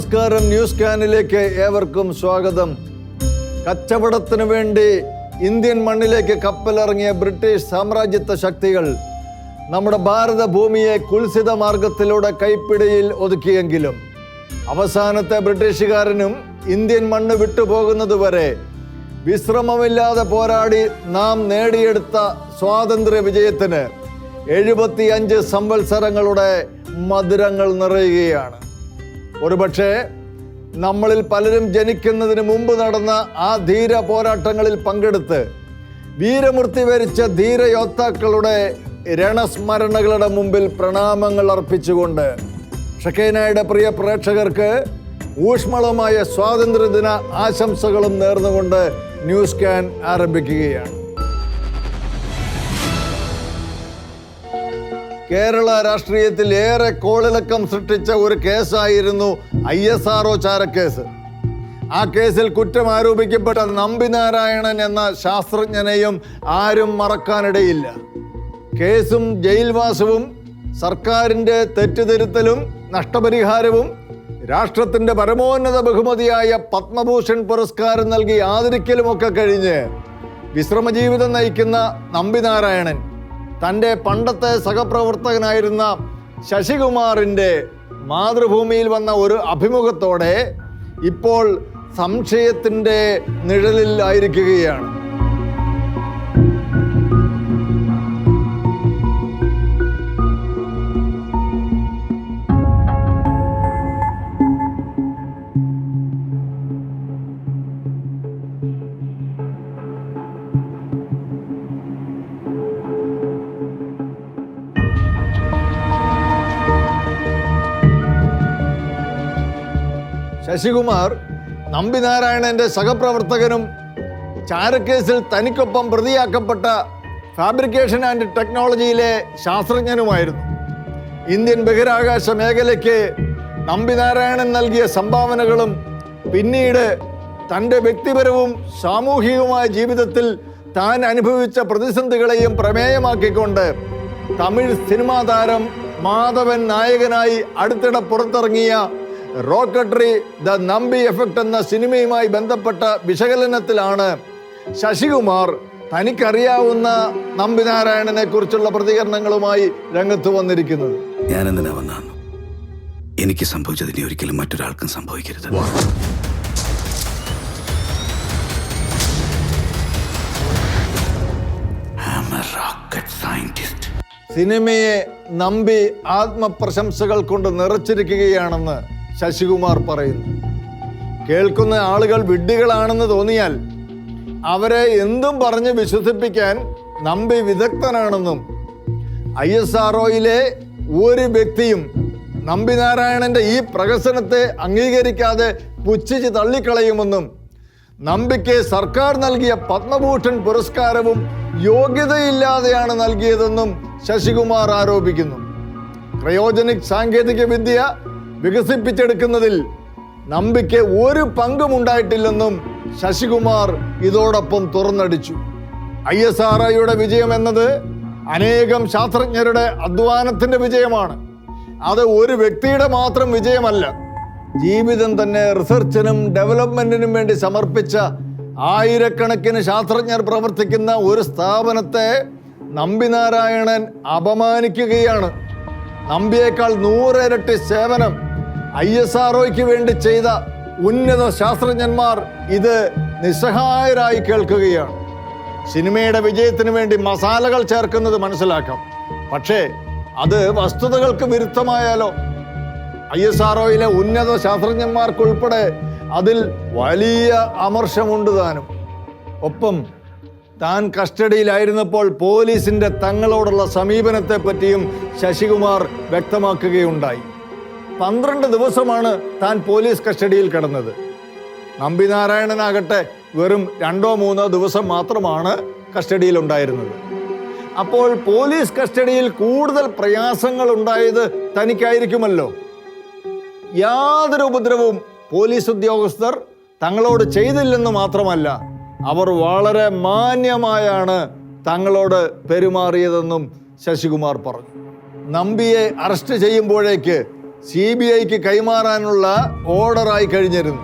നമസ്കാരം ന്യൂസ് കാനിലേക്ക് ഏവർക്കും സ്വാഗതം. കച്ചവടത്തിനു വേണ്ടി ഇന്ത്യൻ മണ്ണിലേക്ക് കപ്പലിറങ്ങിയ ബ്രിട്ടീഷ് സാമ്രാജ്യത്വ ശക്തികൾ നമ്മുടെ ഭാരത ഭൂമിയെ കുൽസിത മാർഗത്തിലൂടെ കൈപ്പിടിയിൽ ഒതുക്കിയെങ്കിലും അവസാനത്തെ ബ്രിട്ടീഷുകാരനും ഇന്ത്യൻ മണ്ണ് വിട്ടുപോകുന്നതുവരെ വിശ്രമമില്ലാതെ പോരാടി നാം നേടിയെടുത്ത സ്വാതന്ത്ര്യ വിജയത്തിന് എഴുപത്തിയഞ്ച് സംവത്സരങ്ങളുടെ മധുരങ്ങൾ നിറയുകയാണ്. ഒരുപക്ഷെ നമ്മളിൽ പലരും ജനിക്കുന്നതിന് മുമ്പ് നടന്ന ആ ധീര പോരാട്ടങ്ങളിൽ പങ്കെടുത്ത് വീരമൃത്തി വരിച്ച ധീരയോദ്ധാക്കളുടെ രണസ്മരണകളുടെ മുമ്പിൽ പ്രണാമങ്ങൾ അർപ്പിച്ചുകൊണ്ട് ഷക്കൈനയുടെ പ്രിയ പ്രേക്ഷകർക്ക് ഊഷ്മളമായ സ്വാതന്ത്ര്യദിന ആശംസകളും നേർന്നുകൊണ്ട് ന്യൂസ് ക്യാൻ ആരംഭിക്കുകയാണ്. കേരള രാഷ്ട്രീയത്തിൽ ഏറെ കോളിളക്കം സൃഷ്ടിച്ച ഒരു കേസായിരുന്നു ഐ എസ് ആർ ഒ ചാരക്കേസ്. ആ കേസിൽ കുറ്റം ആരോപിക്കപ്പെട്ട നമ്പിനാരായണൻ എന്ന ശാസ്ത്രജ്ഞനെയും ആരും മറക്കാനിടയില്ല. കേസും ജയിൽവാസവും സർക്കാരിന്റെ തെറ്റുതിരുത്തലും നഷ്ടപരിഹാരവും രാഷ്ട്രത്തിന്റെ പരമോന്നത ബഹുമതിയായ പത്മഭൂഷൺ പുരസ്കാരം നൽകി ആദരിക്കലുമൊക്കെ കഴിഞ്ഞ് വിശ്രമജീവിതം നയിക്കുന്ന നമ്പിനാരായണൻ. തന്റെ പണ്ടത്തെ സഹപ്രവർത്തകനായിരുന്ന ശശികുമാറിന്റെ മാതൃഭൂമിയിൽ വന്ന ഒരു അഭിമുഖത്തോടെ ഇപ്പോൾ സംശയത്തിന്റെ നിഴലിൽ ശശികുമാർ നമ്പിനാരായണന്റെ സഹപ്രവർത്തകനും ചാരക്കേസിൽ തനിക്കൊപ്പം പ്രതിയാക്കപ്പെട്ട ഫാബ്രിക്കേഷൻ ആൻഡ് ടെക്നോളജിയിലെ ശാസ്ത്രജ്ഞനുമായിരുന്നു. ഇന്ത്യൻ ബഹിരാകാശ മേഖലയ്ക്ക് നമ്പിനാരായണൻ നൽകിയ സംഭാവനകളും പിന്നീട് തന്റെ വ്യക്തിപരവും സാമൂഹികവുമായ ജീവിതത്തിൽ താൻ അനുഭവിച്ച പ്രതിസന്ധികളെയും പ്രമേയമാക്കിക്കൊണ്ട് തമിഴ് സിനിമാ താരം മാധവൻ നായകനായി അടുത്തിടെ പുറത്തിറങ്ങിയ റോക്കട്രി ദ നമ്പി എഫക്ട് എന്ന സിനിമയുമായി ബന്ധപ്പെട്ട വിശകലനത്തിലാണ് ശശികുമാർ തനിക്കറിയാവുന്ന നമ്പിനാരായണനെ കുറിച്ചുള്ള പ്രതികരണങ്ങളുമായി രംഗത്ത് വന്നിരിക്കുന്നത്. ഞാൻ എന്തിനാ വന്നു എനിക്ക് സംഭവിച്ചതിന് ഒരിക്കലും മറ്റൊരാൾക്കും സംഭവിക്കരുത്. സിനിമയെ നമ്പി ആത്മപ്രശംസകൾ കൊണ്ട് നിറച്ചിരിക്കുകയാണെന്ന് ശശികുമാർ പറയുന്നു. കേൾക്കുന്ന ആളുകൾ വിഡ്ഢികളാണെന്ന് തോന്നിയാൽ അവരെ എന്തും പറഞ്ഞ് വിശ്വസിപ്പിക്കാൻ നമ്പി വിദഗ്ധനാണെന്നും ഐ എസ് ആർ ഒരു വ്യക്തിയും നമ്പിനാരായണന്റെ ഈ പ്രഹസനത്തെ അംഗീകരിക്കാതെ പുച്ഛിച്ച് തള്ളിക്കളയുമെന്നും നമ്പിക്ക് സർക്കാർ നൽകിയ പത്മഭൂഷൺ പുരസ്കാരവും യോഗ്യതയില്ലാതെയാണ് നൽകിയതെന്നും ശശികുമാർ ആരോപിക്കുന്നു. ക്രയോജനിക് സാങ്കേതിക വിദ്യ വികസിപ്പിച്ചെടുക്കുന്നതിൽ നമ്പിക്ക് ഒരു പങ്കും ഉണ്ടായിട്ടില്ലെന്നും ശശികുമാർ ഇതോടൊപ്പം തുറന്നടിച്ചു. ഐ എസ് ആർ ഐയുടെ വിജയം എന്നത് അനേകം ശാസ്ത്രജ്ഞരുടെ അധ്വാനത്തിന്റെ വിജയമാണ്. അത് ഒരു വ്യക്തിയുടെ മാത്രം വിജയമല്ല ജീവിതം തന്നെ റിസർച്ചിനും ഡെവലപ്മെന്റിനും വേണ്ടി സമർപ്പിച്ച ആയിരക്കണക്കിന് ശാസ്ത്രജ്ഞർ പ്രവർത്തിക്കുന്ന ഒരു സ്ഥാപനത്തെ നമ്പിനാരായണൻ അപമാനിക്കുകയാണ്. നമ്പിയേക്കാൾ നൂറിരട്ടി സേവനം ഐ എസ് ആർ വേണ്ടി ചെയ്ത ഉന്നത ശാസ്ത്രജ്ഞന്മാർ ഇത് നിസ്സഹായരായി കേൾക്കുകയാണ്. സിനിമയുടെ വിജയത്തിന് വേണ്ടി മസാലകൾ ചേർക്കുന്നത് മനസ്സിലാക്കാം. പക്ഷേ അത് വസ്തുതകൾക്ക് വിരുദ്ധമായാലോ? ഐ എസ് ആർ ഒയിലെ ഉന്നത ശാസ്ത്രജ്ഞന്മാർക്കുൾപ്പെടെ അതിൽ വലിയ അമർഷമുണ്ട് താനും. ഒപ്പം താൻ കസ്റ്റഡിയിലായിരുന്നപ്പോൾ പോലീസിന്റെ തങ്ങളോടുള്ള സമീപനത്തെ പറ്റിയും ശശികുമാർ വ്യക്തമാക്കുകയുണ്ടായി. പന്ത്രണ്ട് ദിവസമാണ് താൻ പോലീസ് കസ്റ്റഡിയിൽ കിടന്നത്. നമ്പിനാരായണനാകട്ടെ വെറും രണ്ടോ മൂന്നോ ദിവസം മാത്രമാണ് കസ്റ്റഡിയിൽ ഉണ്ടായിരുന്നത്. അപ്പോൾ പോലീസ് കസ്റ്റഡിയിൽ കൂടുതൽ പ്രയാസങ്ങൾ ഉണ്ടായത് തനിക്കായിരിക്കുമല്ലോ. യാതൊരു ഉപദ്രവവും പോലീസ് ഉദ്യോഗസ്ഥർ തങ്ങളോട് ചെയ്തില്ലെന്ന് മാത്രമല്ല അവർ വളരെ മാന്യമായാണ് തങ്ങളോട് പെരുമാറിയതെന്നും ശശികുമാർ പറഞ്ഞു. നമ്പിയെ അറസ്റ്റ് ചെയ്യുമ്പോഴേക്ക് സി ബി ഐക്ക് കൈമാറാനുള്ള ഓർഡറായി കഴിഞ്ഞിരുന്നു.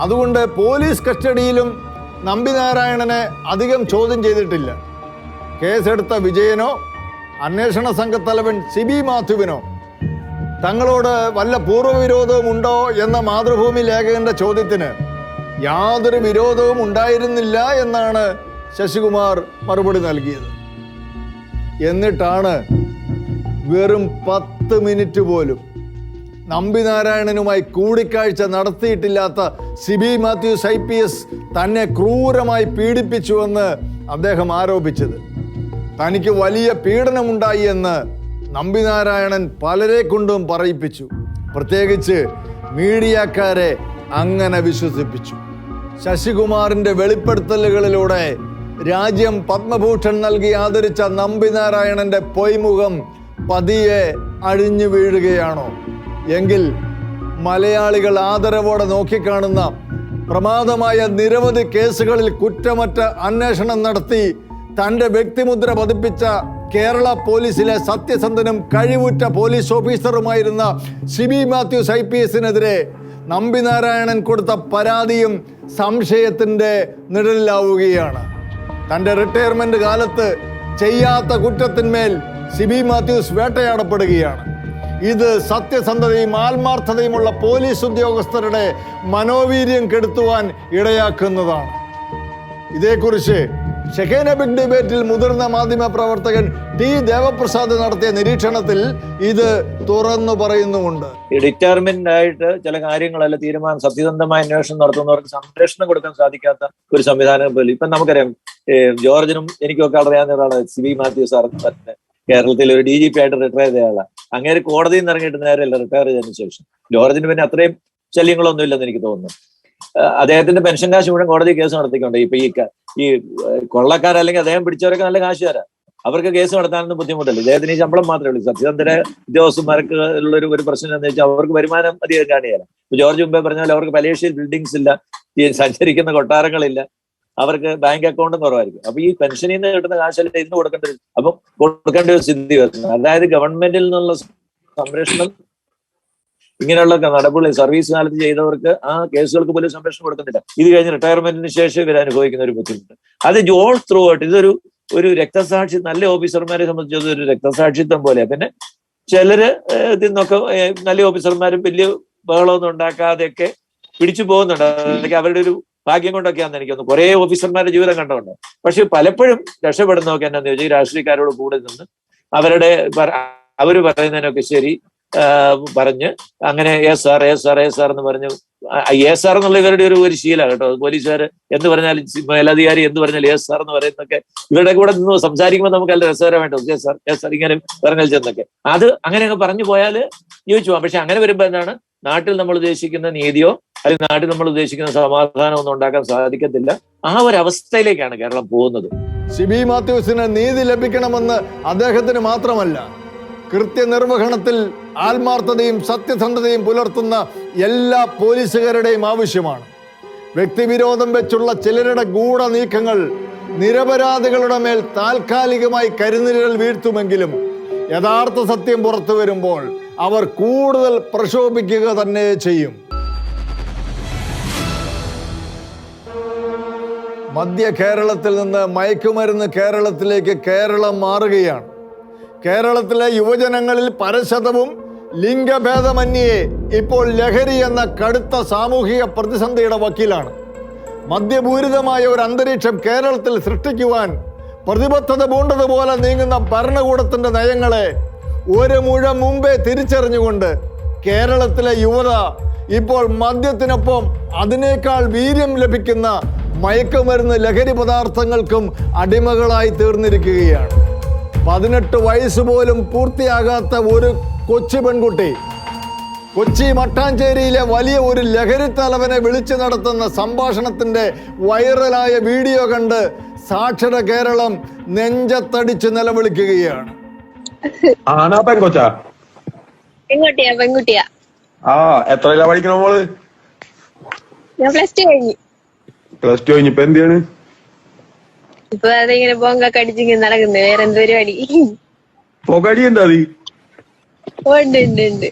അതുകൊണ്ട് പോലീസ് കസ്റ്റഡിയിലും നമ്പിനാരായണനെ അധികം ചോദ്യം ചെയ്തിട്ടില്ല. കേസെടുത്ത വിജയനോ അന്വേഷണ സംഘത്തലവൻ സിബി മാത്യുവിനോ തങ്ങളോട് വല്ല പൂർവവിരോധവും ഉണ്ടോ എന്ന മാതൃഭൂമി ലേഖകന്റെ ചോദ്യത്തിന് യാതൊരു വിരോധവും ഉണ്ടായിരുന്നില്ല എന്നാണ് ശശികുമാർ മറുപടി നൽകിയത്. എന്നിട്ടാണ് വെറും പത്ത് മിനിറ്റ് പോലും നമ്പിനാരായണനുമായി കൂടിക്കാഴ്ച നടത്തിയിട്ടില്ലാത്ത Siby Mathews I P S തന്നെ ക്രൂരമായി പീഡിപ്പിച്ചുവെന്ന് അദ്ദേഹം ആരോപിച്ചത്. തനിക്ക് വലിയ പീഡനമുണ്ടായി എന്ന് നമ്പിനാരായണൻ പലരെ കൊണ്ടും പറയിപ്പിച്ചു. പ്രത്യേകിച്ച് മീഡിയക്കാരെ അങ്ങനെ വിശ്വസിപ്പിച്ചു. ശശികുമാറിന്റെ വെളിപ്പെടുത്തലുകളിലൂടെ രാജ്യം പത്മഭൂഷൺ നൽകി ആദരിച്ച നമ്പിനാരായണന്റെ പൊയ്മുഖം പതിയെ അഴിഞ്ഞു വീഴുകയാണോ? എങ്കിൽ മലയാളികൾ ആദരവോടെ നോക്കിക്കാണുന്ന പ്രമാദമായ നിരവധി കേസുകളിൽ കുറ്റമറ്റ അന്വേഷണം നടത്തി തന്റെ വ്യക്തിമുദ്ര പതിപ്പിച്ച കേരള പോലീസിലെ സത്യസന്ധനും കഴിവുറ്റ പോലീസ് ഓഫീസറുമായിരുന്ന സിബി മാത്യൂസ് ഐ പി എസിനെതിരെ നമ്പിനാരായണൻ കൊടുത്ത പരാതിയും സംശയത്തിന്റെ നിഴലിലാവുകയാണ്. തന്റെ റിട്ടയർമെന്റ് കാലത്ത് ചെയ്യാത്ത കുറ്റത്തിന്മേൽ സിബി മാത്യൂസ് വേട്ടയാടപ്പെടുകയാണ്. ഇത് സത്യസന്ധതയും ആത്മാർത്ഥതയുമുള്ള പോലീസ് ഉദ്യോഗസ്ഥരുടെ മനോവീര്യം കെടുത്തുവാൻ ഇടയാക്കുന്നതാണ്. ഇതേക്കുറിച്ച് ഷെഖേന ബിഗ് ഡിബേറ്റിൽ മുതിർന്ന മാധ്യമ പ്രവർത്തകൻ ടി ദേവപ്രസാദ് നടത്തിയ നിരീക്ഷണത്തിൽ ഇത് തുറന്നു പറയുന്നുമുണ്ട്. ഡിറ്റർമിൻഡ് ആയിട്ട് ചില കാര്യങ്ങളല്ല തീരുമാനം സത്യസന്ധമായ അന്വേഷണം നടത്തുന്നവർക്ക് സംരക്ഷണം കൊടുക്കാൻ സാധിക്കാത്ത ഒരു സംവിധാനം പോലും ഇപ്പൊ നമുക്കറിയാം ജോർജിനും എനിക്കൊക്കെ അറിയാവുന്ന ഒരാളാണ് സി വി മാത്യു സാർ കേരളത്തിൽ ഒരു ഡി ജി പി ആയിട്ട് റിട്ടയർ ചെയ്ത ആളാണ് അങ്ങനെ കോടതിയിൽ നിന്ന് ഇറങ്ങിയിട്ട് നേരെയല്ല റിട്ടയർ ചെയ്തതിനു ശേഷം. ജോർജിന് പിന്നെ അത്രയും ശല്യങ്ങളൊന്നും ഇല്ലെന്ന് എനിക്ക് തോന്നുന്നു. അദ്ദേഹത്തിന്റെ പെൻഷൻ കാശ് മുഴുവൻ കോടതി കേസ് നടത്തിക്കൊണ്ട്. ഇപ്പൊ ഈ ഈ കൊള്ളക്കാരല്ലെങ്കിൽ അദ്ദേഹം പിടിച്ചവരൊക്കെ നല്ല കാശ് കാശുകാരാ. അവർക്ക് കേസ് നടത്താനൊന്നും ബുദ്ധിമുട്ടില്ല. ഇദ്ദേഹത്തിന് ഈ ശമ്പളം മാത്രമേ ഉള്ളൂ. സത്യസന്ധര ഉദ്യോഗസ്ഥന്മാർക്ക് ഉള്ള ഒരു ഒരു പ്രശ്നം എന്ന് വെച്ചാൽ അവർക്ക് വരുമാനം അധികം കാണിയാലും ജോർജ് മുമ്പേ പറഞ്ഞ പോലെ അവർക്ക് പലേഷ്യൽ ബിൽഡിങ്സ് ഇല്ല ഈ സഞ്ചരിക്കുന്ന കൊട്ടാരങ്ങളില്ല. അവർക്ക് ബാങ്ക് അക്കൗണ്ടും കുറവായിരിക്കും അപ്പൊ ഈ പെൻഷനിൽ നിന്ന് കിട്ടുന്ന കാശല്ല ഇന്ന് കൊടുക്കേണ്ട അപ്പം കൊടുക്കേണ്ട ഒരു സ്ഥിതി വരുന്നത് അതായത് ഗവൺമെന്റിൽ നിന്നുള്ള സംരക്ഷണം ഇങ്ങനെയുള്ള നടപടി സർവീസ് കാലത്ത് ചെയ്തവർക്ക് ആ കേസുകൾക്ക് പോലും സംരക്ഷണം കൊടുക്കുന്നില്ല. ഇത് കഴിഞ്ഞ് റിട്ടയർമെന്റിന് ശേഷം ഇവർ അനുഭവിക്കുന്ന ഒരു ബുദ്ധിമുട്ട്. അത് ജോൾ ത്രൂ ആയിട്ട് ഇതൊരു ഒരു രക്തസാക്ഷി നല്ല ഓഫീസർമാരെ സംബന്ധിച്ചത് ഒരു രക്തസാക്ഷിത്വം പോലെ പിന്നെ ചിലര് ഇതിന്നൊക്കെ നല്ല ഓഫീസർമാരും വലിയ ബഹളമൊന്നും ഉണ്ടാക്കാതെയൊക്കെ പിടിച്ചു പോകുന്നുണ്ട്. അതൊക്കെ അവരുടെ ഒരു ഭാഗ്യം കൊണ്ടൊക്കെയാണെന്ന് എനിക്ക് തോന്നുന്നു കുറെ ഓഫീസർമാരുടെ ജീവിതം കണ്ടുകൊണ്ട് പക്ഷെ പലപ്പോഴും രക്ഷപ്പെടുന്നതൊക്കെ എന്നാന്ന് ചോദിച്ചാൽ രാഷ്ട്രീയക്കാരോട് കൂടെ നിന്ന് അവരുടെ അവർ പറയുന്നതിനൊക്കെ ശരി പറഞ്ഞ് അങ്ങനെ എ സാർ എ സാർ എ സാർ എന്ന് പറഞ്ഞു എ സാർ എന്നുള്ള ഇവരുടെ ഒരു ഒരു ശീലമാണ് കേട്ടോ. പോലീസുകാർ എന്ന് പറഞ്ഞാൽ മേലധികാരി എന്ന് പറഞ്ഞാൽ എ സാർ എന്ന് പറയുന്നൊക്കെ ഇവരുടെ കൂടെ നിന്ന് സംസാരിക്കുമ്പോൾ നമുക്ക് നല്ല രസകരമായിട്ട് എ സാർ എ സാർ ഇങ്ങനെ പറഞ്ഞാൽ ചെന്നൊക്കെ. അത് അങ്ങനെ അങ്ങ് പറഞ്ഞു പോയാൽ ജീവിച്ചു പോകാം പക്ഷെ അങ്ങനെ വരുമ്പോൾ എന്താണ്? നാട്ടിൽ നമ്മൾ ഉദ്ദേശിക്കുന്ന നീതിയോ അല്ലെങ്കിൽ നാട്ടിൽ നമ്മൾ ഉദ്ദേശിക്കുന്ന സമാധാനം ഒന്നും ഉണ്ടാക്കാൻ സാധിക്കത്തില്ല. ആ ഒരു അവസ്ഥയിലേക്കാണ് കേരളം പോകുന്നത്. സിബി മാത്യൂസിന് നീതി ലഭിക്കണമെന്ന് അദ്ദേഹത്തിന് മാത്രമല്ല കൃത്യനിർവഹണത്തിൽ ആത്മാർത്ഥതയും സത്യസന്ധതയും പുലർത്തുന്ന എല്ലാ പോലീസുകാരുടെയും ആവശ്യമാണ്. വ്യക്തിവിരോധം വെച്ചുള്ള ചിലരുടെ ഗൂഢ നീക്കങ്ങൾ നിരപരാധികളുടെ മേൽ താൽക്കാലികമായി കരുനിഴൽ വീഴ്ത്തുമെങ്കിലും യഥാർത്ഥ സത്യം പുറത്തു വരുമ്പോൾ അവർ കൂടുതൽ പ്രക്ഷോഭിക്കുക തന്നെ ചെയ്യും. മധ്യ കേരളത്തിൽ നിന്ന് മയക്കുമരുന്ന് കേരളത്തിലേക്ക് കേരളം മാറുകയാണ്. കേരളത്തിലെ യുവജനങ്ങളിൽ പരശതവും ലിംഗഭേദമന്യേ ഇപ്പോൾ ലഹരി എന്ന കടുത്ത സാമൂഹിക പ്രതിസന്ധിയുടെ വക്കീലാണ്. മദ്യപൂരിതമായ ഒരു അന്തരീക്ഷം കേരളത്തിൽ സൃഷ്ടിക്കുവാൻ പ്രതിബദ്ധത പൂണ്ടതുപോലെ നീങ്ങുന്ന ഭരണകൂടത്തിന്റെ നയങ്ങളെ ഒരു മുഴം മുമ്പേ തിരിച്ചറിഞ്ഞുകൊണ്ട് കേരളത്തിലെ യുവത ഇപ്പോൾ മദ്യത്തിനൊപ്പം അതിനേക്കാൾ വീര്യം ലഭിക്കുന്ന മയക്കുമരുന്ന് ലഹരി പദാർത്ഥങ്ങൾക്കും അടിമകളായി തീർന്നിരിക്കുകയാണ്. പതിനെട്ട് വയസ്സ് പോലും പൂർത്തിയാകാത്ത ഒരു കൊച്ചു പെൺകുട്ടി കൊച്ചി മട്ടാഞ്ചേരിയിലെ വലിയ ഒരു ലഹരി തലവനെ വിളിച്ചു നടത്തുന്ന സംഭാഷണത്തിന്റെ വൈറലായ വീഡിയോ കണ്ട് സാക്ഷര കേരളം നെഞ്ചത്തടിച്ച് നിലവിളിക്കുകയാണ്. ആണാ പെൺകുട്ടിയാ പെൺകുട്ടിയാ. ആ എത്രയിലാ പഠിക്കണ മോൾ? ഞാൻ പ്ലസ് ടു കഴിഞ്ഞു. പ്ലസ് ടു കഴിഞ്ഞിപ്പോ എന്താണ് ഇപ്പൊ അതിങ്ങനെ ബോങ്കൊക്കെ അടിച്ചിങ്ങനെ നടക്കുന്നു. വേറെ എന്ത് പരിപാടി പൊകടി എന്താ അത്? ഉണ്ട് ഉണ്ട് ഉണ്ട്.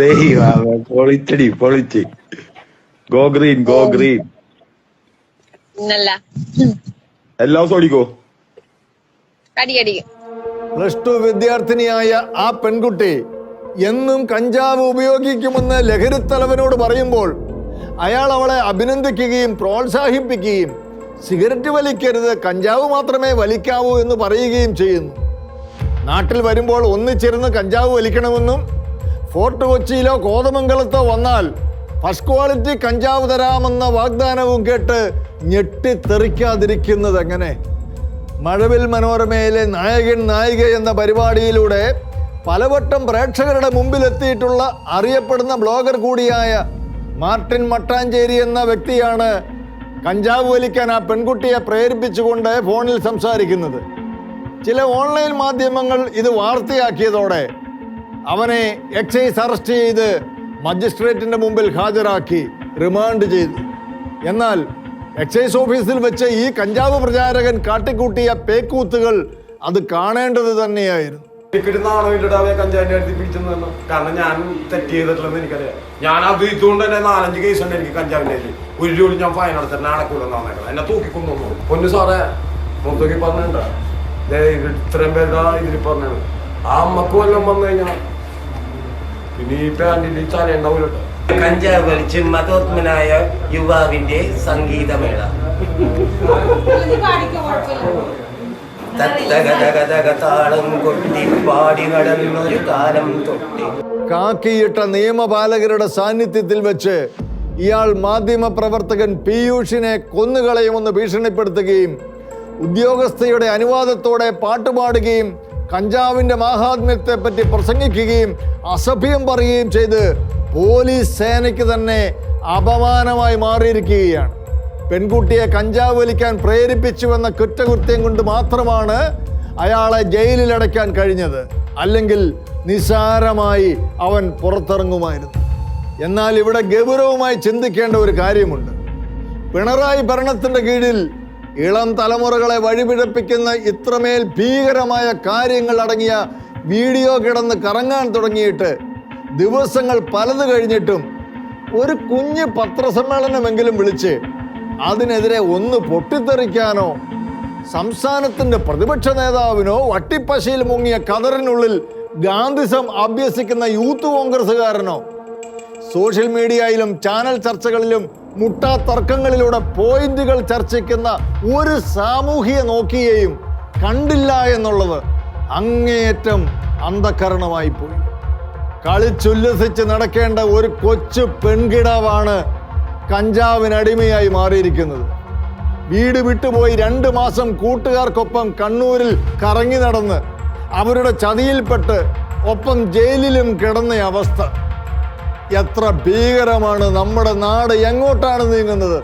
ദൈവമേ, പൊളിച്ചടി പൊളിച്ച് ഗോ ഗ്രീൻ ഗോ ഗ്രീൻ ഇന്നല്ല എല്ലാ ദിവസവും പ്ലസ് ടു വിദ്യാർത്ഥിനിയായ ആ പെൺകുട്ടി എന്നും കഞ്ചാവ് ഉപയോഗിക്കുമെന്ന് ലഹരിത്തലവനോട് പറയുമ്പോൾ അയാൾ അവളെ അഭിനന്ദിക്കുകയും പ്രോത്സാഹിപ്പിക്കുകയും സിഗരറ്റ് വലിക്കരുത് കഞ്ചാവ് മാത്രമേ വലിക്കാവൂ എന്ന് പറയുകയും ചെയ്യുന്നു. നാട്ടിൽ വരുമ്പോൾ ഒന്നിച്ചിരുന്ന് കഞ്ചാവ് വലിക്കണമെന്നും ഫോർട്ട് കൊച്ചിയിലോ കോതമംഗലത്തോ വന്നാൽ ഫസ്റ്റ് ക്വാളിറ്റി കഞ്ചാവ് തരാമെന്ന വാഗ്ദാനവും കേട്ട് ഞെട്ടിത്തെറിക്കാതിരിക്കുന്നത് എങ്ങനെ? മഴവിൽ മനോരമയിലെ നായകൻ നായിക എന്ന പരിപാടിയിലൂടെ പലവട്ടം പ്രേക്ഷകരുടെ മുമ്പിലെത്തിയിട്ടുള്ള അറിയപ്പെടുന്ന ബ്ലോഗർ കൂടിയായ മാർട്ടിൻ മട്ടാഞ്ചേരി എന്ന വ്യക്തിയാണ് കഞ്ചാവ് വലിക്കാൻ ആ പെൺകുട്ടിയെ പ്രേരിപ്പിച്ചുകൊണ്ട് ഫോണിൽ സംസാരിക്കുന്നത്. ചില ഓൺലൈൻ മാധ്യമങ്ങൾ ഇത് വാർത്തയാക്കിയതോടെ അവനെ എക്സൈസ് അറസ്റ്റ് ചെയ്ത് മജിസ്ട്രേറ്റിന്റെ മുമ്പിൽ ഹാജരാക്കി റിമാൻഡ് ചെയ്തു. എന്നാൽ എക്സൈസ് ഓഫീസിൽ വെച്ച് ഈ കഞ്ചാവ് പ്രചാരകൻ കാട്ടിക്കൂട്ടിയ പേക്കൂത്തുകൾ അത് കാണേണ്ടത് തന്നെയായിരുന്നു. എനിക്കൊരു നാണമില്ലടാവേ കഞ്ചാവിന്റെ അടുത്ത് പിടിച്ചെന്ന് പറഞ്ഞു കാരണം ഞാൻ തെറ്റ് ചെയ്തിട്ടില്ലെന്ന് എനിക്കറിയാം. ഞാൻ അത് ഇതുകൊണ്ട് തന്നെ നാലഞ്ച് കേസ് ഉണ്ട് എനിക്ക് കഞ്ചാവിന്റെ കയ്യിൽ. ഒരു ജോലി ഞാൻ ഫൈൻ അടച്ചിട്ട് അടക്കൂലെന്നാണ് എന്നെ തൂക്കിക്കൊണ്ടു പൊന്നു സാറേ മൊത്തക്കി പറഞ്ഞിട്ടുണ്ട. ഇത്രയും പേരുടെ ഇതിൽ പറഞ്ഞത്. ആ അമ്മയ്ക്ക് വല്ലതും വന്നു കഴിഞ്ഞാൽ പിന്നെ ഈ പാന്റിൽ തലയുണ്ടാവില്ല കഞ്ചാവ് വലിച്ച് മതോത്മനായ യുവാവിന്റെ സംഗീതമേള. കൊട്ടി പാടി കാലം തൊട്ടി. കാക്കിയിട്ട നിയമപാലകരുടെ സാന്നിധ്യത്തിൽ വെച്ച് ഇയാൾ മാധ്യമ മാധ്യമപ്രവർത്തകൻ പീയൂഷിനെ കൊന്നുകളയുമെന്ന് ഭീഷണിപ്പെടുത്തുകയും ഉദ്യോഗസ്ഥയുടെ അനുവാദത്തോടെ പാട്ടുപാടുകയും കഞ്ചാവിന്റെ മാഹാത്മ്യത്തെ പറ്റി പ്രസംഗിക്കുകയും അസഭ്യം പറയുകയും ചെയ്ത് പോലീസ് സേനയ്ക്ക് തന്നെ അപമാനമായി മാറിയിരിക്കുകയാണ്. പെൺകുട്ടിയെ കഞ്ചാവ് വലിക്കാൻ പ്രേരിപ്പിച്ചുവെന്ന കുറ്റകൃത്യം കൊണ്ട് മാത്രമാണ് അയാളെ ജയിലിൽ അടയ്ക്കാൻ കഴിഞ്ഞത്. അല്ലെങ്കിൽ നിസാരമായി അവൻ പുറത്തിറങ്ങുമായിരുന്നു. എന്നാൽ ഇവിടെ ഗൗരവമായി ചിന്തിക്കേണ്ട ഒരു കാര്യമുണ്ട്. പിണറായി ഭരണത്തിന്റെ കീഴിൽ ഇളം തലമുറകളെ വഴിപിഴപ്പിക്കുന്ന ഇത്രമേൽ ഭീകരമായ കാര്യങ്ങൾ അടങ്ങിയ വീഡിയോ കിടന്ന് കറങ്ങാൻ തുടങ്ങിയിട്ട് ദിവസങ്ങൾ പലത് കഴിഞ്ഞിട്ടും ഒരു കുഞ്ഞ് പത്രസമ്മേളനമെങ്കിലും വിളിച്ച് അതിനെതിരെ ഒന്ന് പൊട്ടിത്തെറിക്കാനോ സംസ്ഥാനത്തിന്റെ പ്രതിപക്ഷ നേതാവിനോ വട്ടിപ്പശയിൽ മുങ്ങിയ കതറിനുള്ളിൽ ഗാന്ധിസം അഭ്യസിക്കുന്ന യൂത്ത് കോൺഗ്രസ്സുകാരനോ സോഷ്യൽ മീഡിയയിലും ചാനൽ ചർച്ചകളിലും മുട്ടാ തർക്കങ്ങളിലൂടെ പോയിന്റുകൾ ചർച്ചിക്കുന്ന ഒരു സാമൂഹിക നോക്കിയെയും കണ്ടില്ല എന്നുള്ളത് അങ്ങേയറ്റം അന്ധകരണമായി പോയി. കളിച്ചുല്ലസിച്ച് നടക്കേണ്ട ഒരു കൊച്ചു പെൺകിടാവാണ് കഞ്ചാവിനടിമയായി മാറിയിരിക്കുന്നത്. വീട് വിട്ടുപോയി രണ്ട് മാസം കൂട്ടുകാർക്കൊപ്പം കണ്ണൂരിൽ കറങ്ങി നടന്ന് അവരുടെ ചതിയിൽപ്പെട്ട് ഒപ്പം ജയിലിലും കിടന്ന അവസ്ഥ. എത്ര ഭീകരമാണ് നമ്മുടെ നാട് എങ്ങോട്ടാണ് നീങ്ങുന്നത്?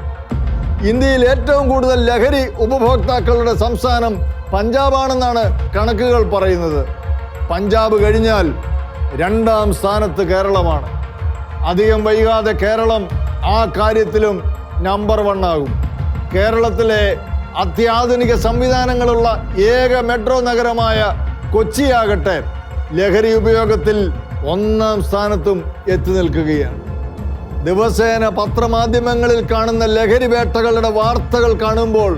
ഇന്ത്യയിൽ ഏറ്റവും കൂടുതൽ ലഹരി ഉപഭോക്താക്കളുടെ സംസ്ഥാനം പഞ്ചാബാണെന്നാണ് കണക്കുകൾ പറയുന്നത്. പഞ്ചാബ് കഴിഞ്ഞാൽ രണ്ടാം സ്ഥാനത്ത് കേരളമാണ്. അധികം വൈകാതെ കേരളം ആ കാര്യത്തിലും നമ്പർ വൺ ആകും. കേരളത്തിലെ അത്യാധുനിക സംവിധാനങ്ങളുള്ള ഏക മെട്രോ നഗരമായ കൊച്ചിയാകട്ടെ ലഹരി ഉപയോഗത്തിൽ ഒന്നാം സ്ഥാനത്തും എത്തി നിൽക്കുകയാണ്. ദിവസേന പത്രമാധ്യമങ്ങളിൽ കാണുന്ന ലഹരി വേട്ടകളുടെ വാർത്തകൾ കാണുമ്പോൾ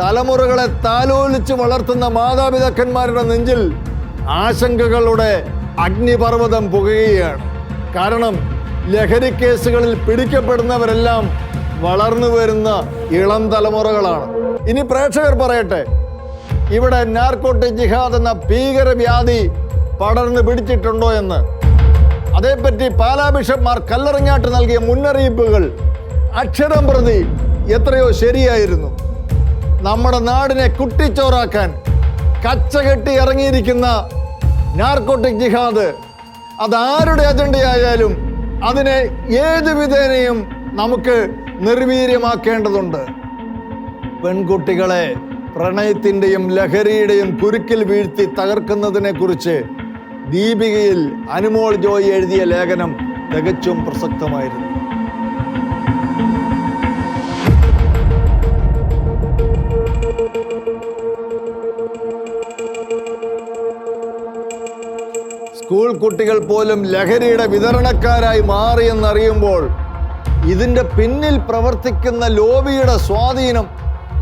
തലമുറകളെ താലോലിച്ച് വളർത്തുന്ന മാതാപിതാക്കന്മാരുടെ നെഞ്ചിൽ ആശങ്കകളുടെ അഗ്നിപർവതം പുകയുകയാണ്. കാരണം ലഹരി കേസുകളിൽ പിടിക്കപ്പെടുന്നവരെല്ലാം വളർന്നു വരുന്ന ഇളം തലമുറകളാണ്. ഇനി പ്രേക്ഷകർ പറയട്ടെ ഇവിടെ നാർക്കോട്ടിക് ജിഹാദ് എന്ന ഭീകരവ്യാധി പടർന്ന് പിടിച്ചിട്ടുണ്ടോ എന്ന്. അതേപ്പറ്റി പാലാ ബിഷപ്പ്മാർ കല്ലറിഞ്ഞാട്ട് നൽകിയ മുന്നറിയിപ്പുകൾ അക്ഷരം പ്രതി എത്രയോ ശരിയായിരുന്നു. നമ്മുടെ നാടിനെ കുട്ടിച്ചോറാക്കാൻ കച്ചകെട്ടി ഇറങ്ങിയിരിക്കുന്ന നാർക്കോട്ടിക് ജിഹാദ് അതാരുടെ അജണ്ടയായാലും അതിനെ ഏത് വിധേനയും നമുക്ക് നിർവീര്യമാക്കേണ്ടതുണ്ട്. പെൺകുട്ടികളെ പ്രണയത്തിന്റെയും ലഹരിയുടെയും കുരുക്കിൽ വീഴ്ത്തി തകർക്കുന്നതിനെ കുറിച്ച് ദീപികയിൽ അനുമോൾ ജോയി എഴുതിയ ലേഖനം തികച്ചും പ്രസക്തമായിരുന്നു. സ്കൂൾ കുട്ടികൾ പോലും ലഹരിയുടെ വിതരണക്കാരായി മാറിയെന്നറിയുമ്പോൾ ഇതിന്റെ പിന്നിൽ പ്രവർത്തിക്കുന്ന ലോബിയുടെ സ്വാധീനം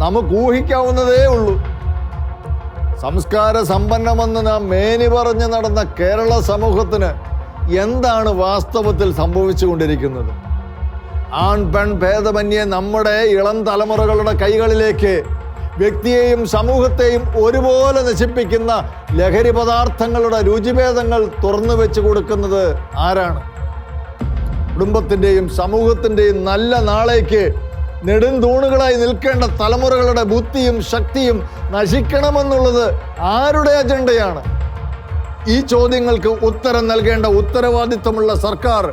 നമുക്ക് ഊഹിക്കാവുന്നതേ ഉള്ളൂ. സംസ്കാര സമ്പന്നമെന്ന് നാം മേനി പറഞ്ഞ് നടന്ന കേരള സമൂഹത്തിന് എന്താണ് വാസ്തവത്തിൽ സംഭവിച്ചുകൊണ്ടിരിക്കുന്നത്? ആൺ പെൺ ഭേദമന്യേ നമ്മുടെ ഇളം തലമുറകളുടെ കൈകളിലേക്ക് വ്യക്തിയെയും സമൂഹത്തെയും ഒരുപോലെ നശിപ്പിക്കുന്ന ലഹരി പദാർത്ഥങ്ങളുടെ രുചിഭേദങ്ങൾ തുറന്നു വെച്ച് കൊടുക്കുന്നത് ആരാണ്? കുടുംബത്തിന്റെയും സമൂഹത്തിന്റെയും നല്ല നാളേക്ക് നെടുന്തൂണുകളായി നിൽക്കേണ്ട തലമുറകളുടെ ബുദ്ധിയും ശക്തിയും നശിക്കണമെന്നുള്ളത് ആരുടെ അജണ്ടയാണ്? ഈ ചോദ്യങ്ങൾക്ക് ഉത്തരം നൽകേണ്ട ഉത്തരവാദിത്വമുള്ള സർക്കാർ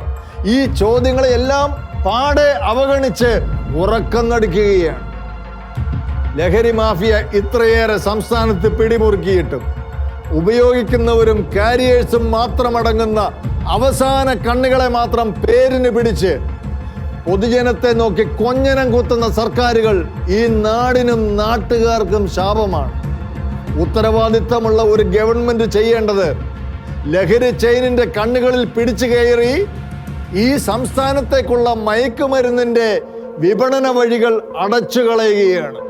ഈ ചോദ്യങ്ങളെയെല്ലാം പാടെ അവഗണിച്ച് ഉറക്കം നടിക്കുകയാണ്. ലഹരി മാഫിയ ഇത്രയേറെ സംസ്ഥാനത്ത് പിടിമുറുക്കിയിട്ടും ഉപയോഗിക്കുന്നവരും കാരിയേഴ്സും മാത്രമടങ്ങുന്ന അവസാന കണ്ണുകളെ മാത്രം പേരിന് പിടിച്ച് പൊതുജനത്തെ നോക്കി കൊഞ്ഞനം കുത്തുന്ന സർക്കാരുകൾ ഈ നാടിനും നാട്ടുകാർക്കും ശാപമാണ്. ഉത്തരവാദിത്തമുള്ള ഒരു ഗവൺമെന്റ് ചെയ്യേണ്ടത് ലഹരി ചെയിനിന്റെ കണ്ണുകളിൽ പിടിച്ചു കയറി ഈ സംസ്ഥാനത്തേക്കുള്ള മയക്കുമരുന്നിന്റെ വിപണന വഴികൾ അടച്ചു കളയുകയാണ്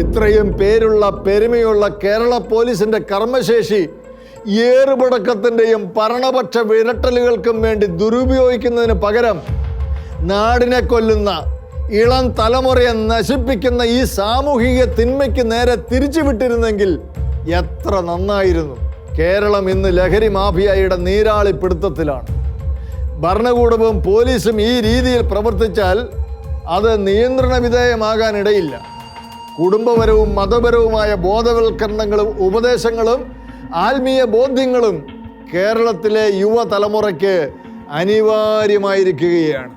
ഇത്രയും പേരുള്ള പെരുമയുള്ള കേരള പോലീസിന്റെ കർമ്മശേഷി ഏറുപടക്കത്തിന്റെയും ഭരണപക്ഷ വിരട്ടലുകൾക്കും വേണ്ടി ദുരുപയോഗിക്കുന്നതിന് പകരം നാടിനെ കൊല്ലുന്ന ഇളം തലമുറയെ നശിപ്പിക്കുന്ന ഈ സാമൂഹിക തിന്മയ്ക്ക് നേരെ തിരിച്ചുവിട്ടിരുന്നെങ്കിൽ എത്ര നന്നായിരുന്നു. കേരളം ഇന്ന് ലഹരി മാഫിയയുടെ നീരാളി പിടുത്തത്തിലാണ് ഭരണകൂടവും പോലീസും ഈ രീതിയിൽ പ്രവർത്തിച്ചാൽ അത് നിയന്ത്രണ വിധേയമാകാനിടയില്ല. കുടുംബപരവും മതപരവുമായ ബോധവൽക്കരണങ്ങളും ഉപദേശങ്ങളും ആത്മീയ ബോധ്യങ്ങളും കേരളത്തിലെ യുവതലമുറയ്ക്ക് അനിവാര്യമായിരിക്കുകയാണ്.